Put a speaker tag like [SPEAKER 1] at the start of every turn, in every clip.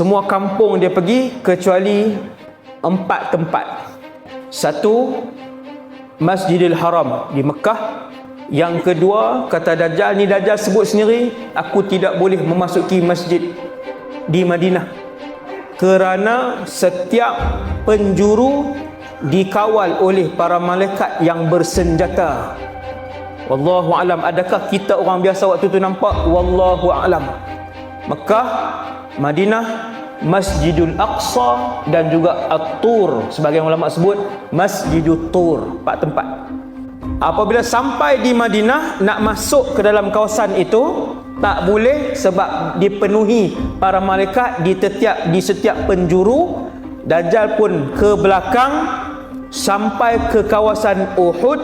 [SPEAKER 1] semua kampung dia pergi kecuali empat tempat. Satu Masjidil Haram di Mekah. Yang kedua kata Dajjal ni Dajjal sebut sendiri aku tidak boleh memasuki masjid di Madinah. Kerana setiap penjuru dikawal oleh para malaikat yang bersenjata. Wallahu alam adakah kita orang biasa waktu tu nampak? Wallahu alam. Mekah Madinah Masjidul Aqsa dan juga At-Tur. Sebagai ulama sebut Masjidul Tur empat tempat. Apabila sampai di Madinah nak masuk ke dalam kawasan itu tak boleh sebab dipenuhi para malaikat di setiap di setiap penjuru. Dajjal pun ke belakang sampai ke kawasan Uhud.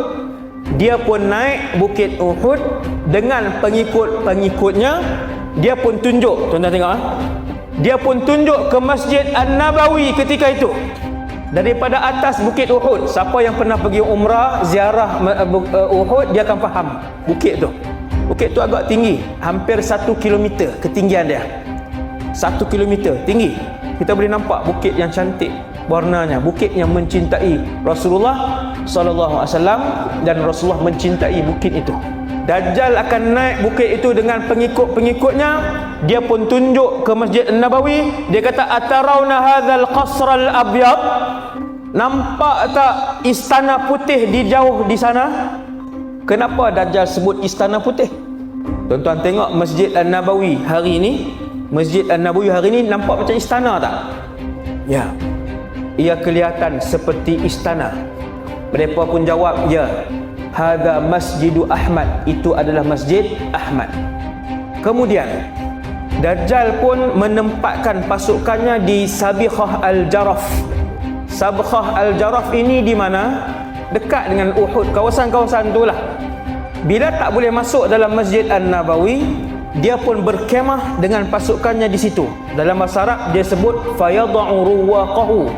[SPEAKER 1] Dia pun naik bukit Uhud. Dengan pengikut-pengikutnya dia pun tunjuk. Tuan-tuan tengok ha? Dia pun tunjuk ke Masjid An-Nabawi ketika itu. Daripada atas bukit Uhud. Siapa yang pernah pergi umrah ziarah uh, Uhud dia akan faham. Bukit tu. Bukit tu agak tinggi. Hampir 1 km ketinggian dia. 1 km tinggi. Kita boleh nampak bukit yang cantik warnanya. Bukit yang mencintai Rasulullah sallallahu alaihi wasallam dan Rasulullah mencintai bukit itu Dajjal akan naik bukit itu dengan pengikut-pengikutnya. Dia pun tunjuk ke Masjid An-Nabawi. Dia kata atarawna hadzal qasr al-abyad nampak tak istana putih di jauh di sana? Kenapa Dajjal sebut istana putih? Tuan-tuan tengok Masjid An-Nabawi hari ini. Masjid An-Nabawi hari ini nampak macam istana tak? Ya. Ia kelihatan seperti istana. Mereka pun jawab ya hadza masjidu Ahmad. Itu adalah masjid Ahmad. Kemudian Dajjal pun menempatkan pasukannya di Sabiqah Al-Jaraf Sabiqah Al-Jaraf ini di mana? Dekat dengan Uhud. Kawasan-kawasan itulah. Bila tak boleh masuk dalam Masjid An-Nabawi dia pun berkemah dengan pasukannya di situ. Dalam bahasa Arab dia sebut fayad'u ruwaqahu.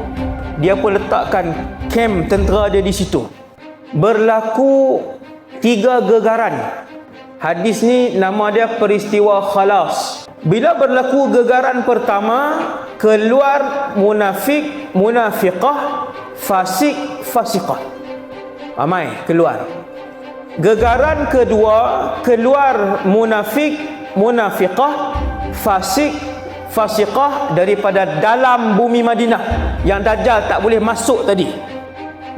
[SPEAKER 1] Dia pun letakkan kem tentera dia di situ berlaku tiga gegaran. Hadis ni nama dia peristiwa khalas. Bila berlaku gegaran pertama keluar munafik munafiqah fasik fasiqah. Ramai keluar. Gegaran kedua keluar munafik munafiqah fasik fasiqah daripada dalam bumi Madinah. Yang Dajjal tak boleh masuk tadi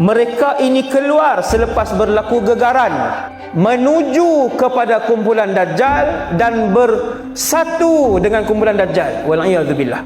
[SPEAKER 1] mereka ini keluar selepas berlaku gegaran menuju kepada kumpulan Dajjal dan bersatu dengan kumpulan Dajjal. Wal'iyadzubillah